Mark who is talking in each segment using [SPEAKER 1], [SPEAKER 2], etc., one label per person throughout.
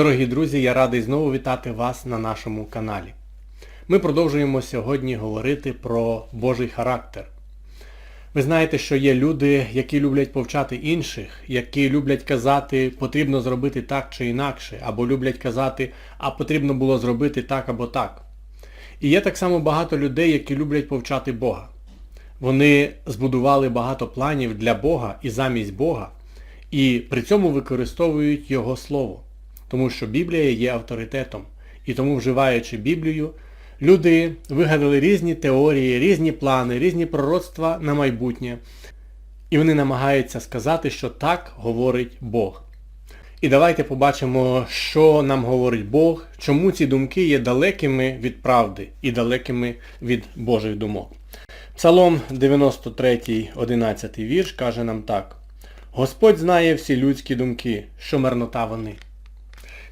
[SPEAKER 1] Дорогі друзі, я радий знову вітати вас на нашому каналі. Ми продовжуємо сьогодні говорити про Божий характер. Ви знаєте, що є люди, які люблять повчати інших, які люблять казати, потрібно зробити так чи інакше, або люблять казати, а потрібно було зробити так або так. І є так само багато людей, які люблять повчати Бога. Вони збудували багато планів для Бога і замість Бога, і при цьому використовують Його Слово. Тому що Біблія є авторитетом. І тому, вживаючи Біблію, люди вигадали різні теорії, різні плани, різні пророцтва на майбутнє. І вони намагаються сказати, що так говорить Бог. І давайте побачимо, що нам говорить Бог, чому ці думки є далекими від правди і далекими від Божих думок. Псалом 93, 11 вірш каже нам так. Господь знає всі людські думки, що марнота вони.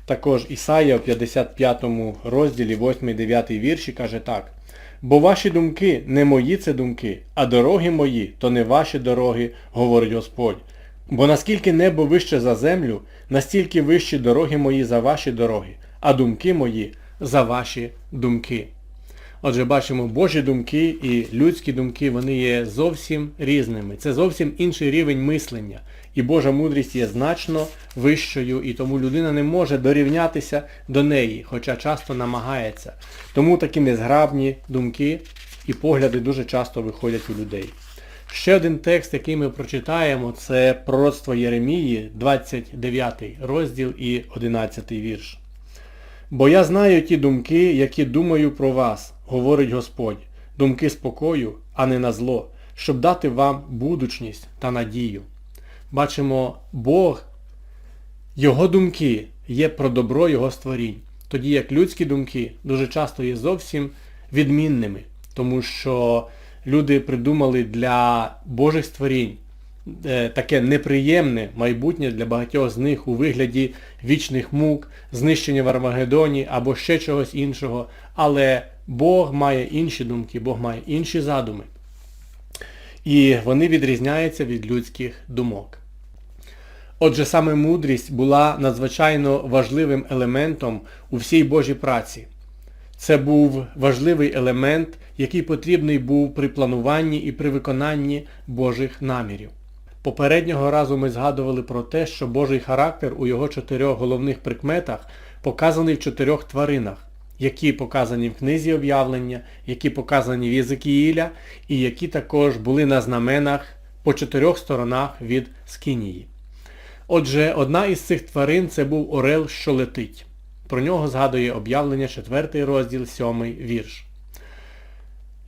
[SPEAKER 1] Також Ісая в 55 розділі 8-9 вірші каже так. Бо ваші думки не мої це думки, а дороги мої, то не ваші дороги, говорить Господь. Бо наскільки небо вище за землю, настільки вищі дороги мої за ваші дороги, а думки мої за ваші думки. Отже, бачимо, Божі думки і людські думки, вони є зовсім різними. Це зовсім інший рівень мислення. І Божа мудрість є значно вищою, і тому людина не може дорівнятися до неї, хоча часто намагається. Тому такі незграбні думки і погляди дуже часто виходять у людей. Ще один текст, який ми прочитаємо, це пророцтво Єремії, 29 розділ і 11 вірш. Бо я знаю ті думки, які думаю про вас, говорить Господь, думки спокою, а не на зло, щоб дати вам будучність та надію. Бачимо, Бог, Його думки є про добро Його створінь, тоді як людські думки дуже часто є зовсім відмінними, тому що люди придумали для Божих створінь е, таке неприємне майбутнє для багатьох з них у вигляді вічних мук, знищення в Армагеддоні або ще чогось іншого, але Бог має інші думки, Бог має інші задуми. І вони відрізняються від людських думок. Отже, саме мудрість була надзвичайно важливим елементом у всій Божій праці. Це був важливий елемент, який потрібний був при плануванні і при виконанні Божих намірів. Попереднього разу ми згадували про те, що Божий характер у його чотирьох головних прикметах показаний в чотирьох тваринах, які показані в книзі об'явлення, які показані в Єзикіїля і які також були на знаменах по чотирьох сторонах від Скинії. Отже, одна із цих тварин це був Орел, що летить. Про нього згадує об'явлення 4 розділ 7 вірш.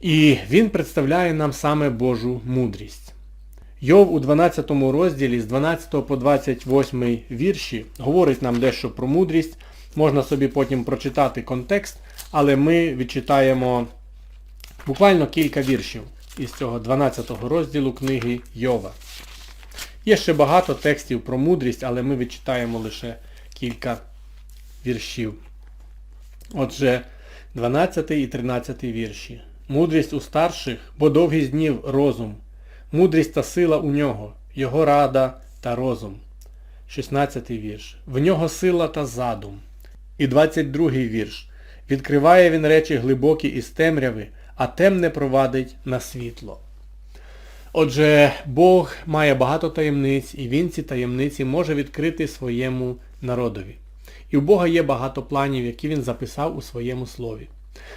[SPEAKER 1] І він представляє нам саме Божу мудрість. Йов у 12 розділі з 12 по 28 вірші говорить нам дещо про мудрість. Можна собі потім прочитати контекст, але ми відчитаємо буквально кілька віршів із цього 12 розділу книги Йова. Є ще багато текстів про мудрість, але ми відчитаємо лише кілька віршів. Отже, 12 і 13 вірші. Мудрість у старших, бо довгі з днів розум. Мудрість та сила у нього, його рада та розум. 16 вірш. В нього сила та задум. І 22 вірш. Відкриває він речі глибокі із темряви, а темне провадить на світло. Отже, Бог має багато таємниць, і Він ці таємниці може відкрити своєму народові. І у Бога є багато планів, які він записав у своєму слові.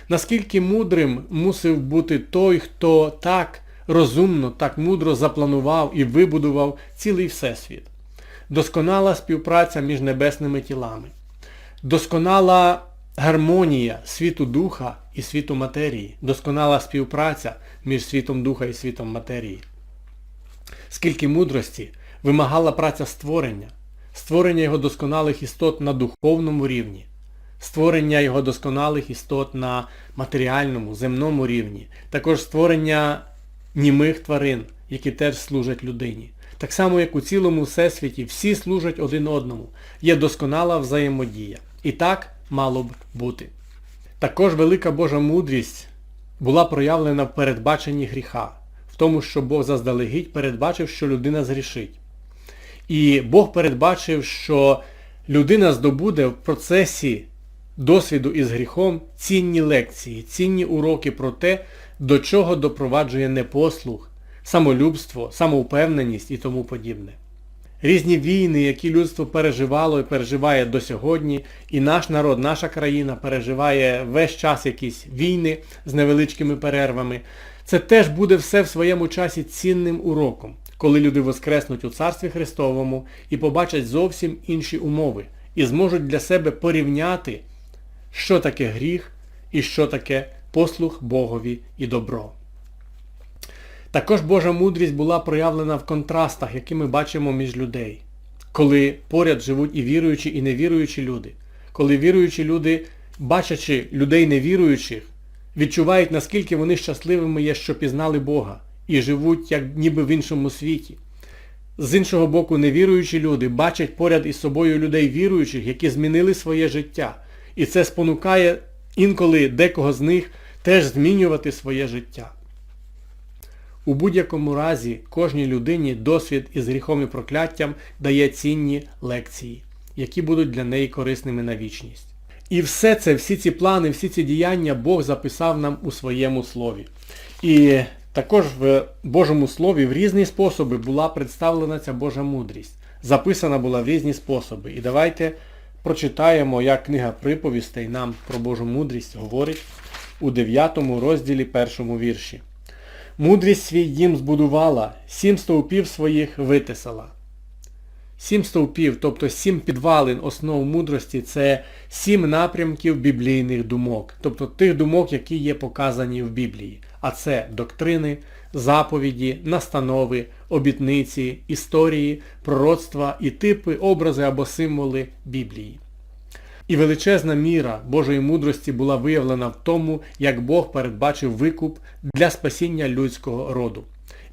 [SPEAKER 1] Наскільки мудрим мусив бути той, хто так розумно, так мудро запланував і вибудував цілий Всесвіт. Досконала співпраця між небесними тілами. Досконала гармонія світу духа і світу матерії. Досконала співпраця між світом духа і світом матерії. Скільки мудрості вимагала праця створення, створення його досконалих істот на духовному рівні, створення його досконалих істот на матеріальному, земному рівні, також створення німих тварин, які теж служать людині. Так само, як у цілому всесвіті всі служать один одному, є досконала взаємодія. І так мало б бути. Також велика Божа мудрість була проявлена в передбаченні гріха, в тому, що Бог заздалегідь передбачив, що людина згрішить. І Бог передбачив, що людина здобуде в процесі досвіду із гріхом цінні лекції, цінні уроки про те, до чого допроваджує непослух, самолюбство, самовпевненість і тому подібне. Різні війни, які людство переживало і переживає до сьогодні, і наш народ, наша країна переживає весь час якісь війни з невеличкими перервами. Це теж буде все в своєму часі цінним уроком, коли люди воскреснуть у Царстві Христовому і побачать зовсім інші умови, і зможуть для себе порівняти, що таке гріх і що таке послух Богові і добро. Також Божа мудрість була проявлена в контрастах, які ми бачимо між людей. Коли поряд живуть і віруючі, і невіруючі люди. Коли віруючі люди, бачачи людей невіруючих, відчувають, наскільки вони щасливими є, що пізнали Бога, і живуть як ніби в іншому світі. З іншого боку, невіруючі люди бачать поряд із собою людей віруючих, які змінили своє життя. І це спонукає інколи декого з них теж змінювати своє життя. У будь-якому разі кожній людині досвід із гріхом і прокляттям дає цінні лекції, які будуть для неї корисними на вічність. І все це, всі ці плани, всі ці діяння Бог записав нам у своєму слові. І також в Божому Слові в різні способи була представлена ця Божа мудрість. Записана була в різні способи. І давайте прочитаємо, як книга приповістей нам про Божу мудрість говорить у 9 розділі першому вірші. Мудрість свій дім збудувала, сім стовпів своїх витисала. Сім стовпів, тобто сім підвалин основ мудрості, це сім напрямків біблійних думок, тобто тих думок, які є показані в Біблії. А це доктрини, заповіді, настанови, обітниці, історії, пророцтва і типи, образи або символи Біблії. І величезна міра Божої мудрості була виявлена в тому, як Бог передбачив викуп для спасіння людського роду.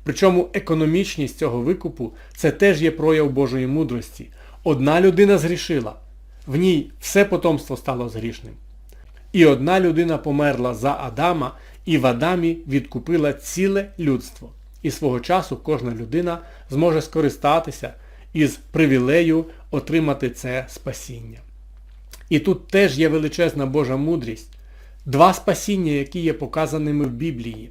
[SPEAKER 1] Причому економічність цього викупу це теж є прояв Божої мудрості. Одна людина згрішила, в ній все потомство стало згрішним. І одна людина померла за Адама, і в Адамі відкупила ціле людство. І свого часу кожна людина зможе скористатися із привілею отримати це спасіння. І тут теж є величезна Божа мудрість. Два спасіння, які є показаними в Біблії.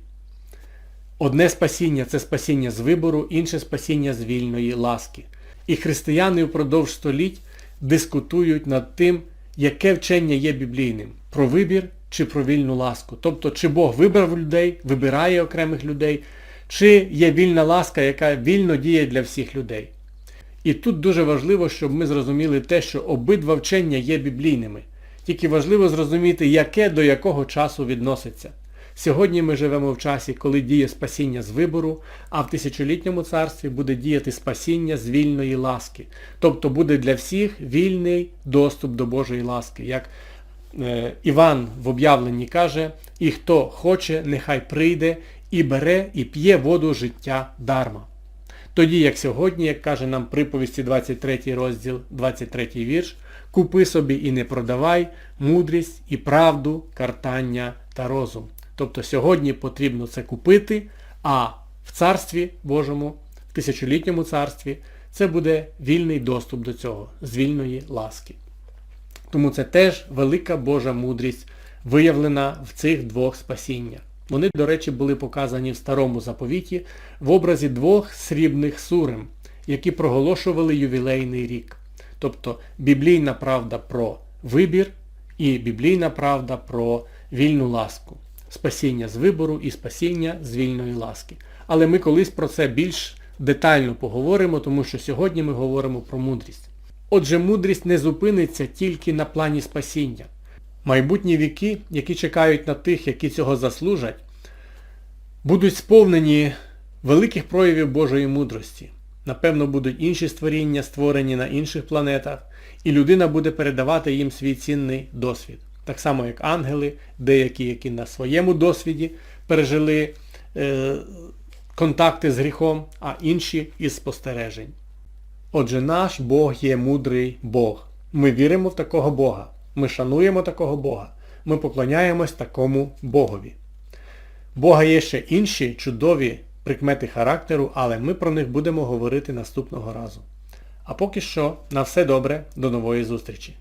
[SPEAKER 1] Одне спасіння це спасіння з вибору, інше спасіння з вільної ласки. І християни впродовж століть дискутують над тим, яке вчення є біблійним про вибір чи про вільну ласку. Тобто, чи Бог вибрав людей, вибирає окремих людей, чи є вільна ласка, яка вільно діє для всіх людей. І тут дуже важливо, щоб ми зрозуміли те, що обидва вчення є біблійними. Тільки важливо зрозуміти, яке до якого часу відноситься. Сьогодні ми живемо в часі, коли діє спасіння з вибору, а в тисячолітньому царстві буде діяти спасіння з вільної ласки. Тобто буде для всіх вільний доступ до Божої ласки. Як е, Іван в об'явленні каже, і хто хоче, нехай прийде і бере і п'є воду життя дарма. Тоді, як сьогодні, як каже нам приповісті 23 розділ, 23 вірш, купи собі і не продавай мудрість і правду, картання та розум. Тобто сьогодні потрібно це купити, а в Царстві Божому, в тисячолітньому царстві, це буде вільний доступ до цього, з вільної ласки. Тому це теж велика Божа мудрість, виявлена в цих двох спасіннях. Вони, до речі, були показані в старому заповіті в образі двох срібних сурем, які проголошували ювілейний рік. Тобто біблійна правда про вибір і біблійна правда про вільну ласку. Спасіння з вибору і спасіння з вільної ласки. Але ми колись про це більш детально поговоримо, тому що сьогодні ми говоримо про мудрість. Отже, мудрість не зупиниться тільки на плані спасіння. Майбутні віки, які чекають на тих, які цього заслужать, будуть сповнені великих проявів Божої мудрості. Напевно, будуть інші створіння, створені на інших планетах, і людина буде передавати їм свій цінний досвід. Так само, як ангели, деякі, які на своєму досвіді пережили е, контакти з гріхом, а інші із спостережень. Отже, наш Бог є мудрий Бог. Ми віримо в такого Бога. Ми шануємо такого Бога. Ми поклоняємось такому Богові. Бога є ще інші чудові прикмети характеру, але ми про них будемо говорити наступного разу. А поки що, на все добре, до нової зустрічі!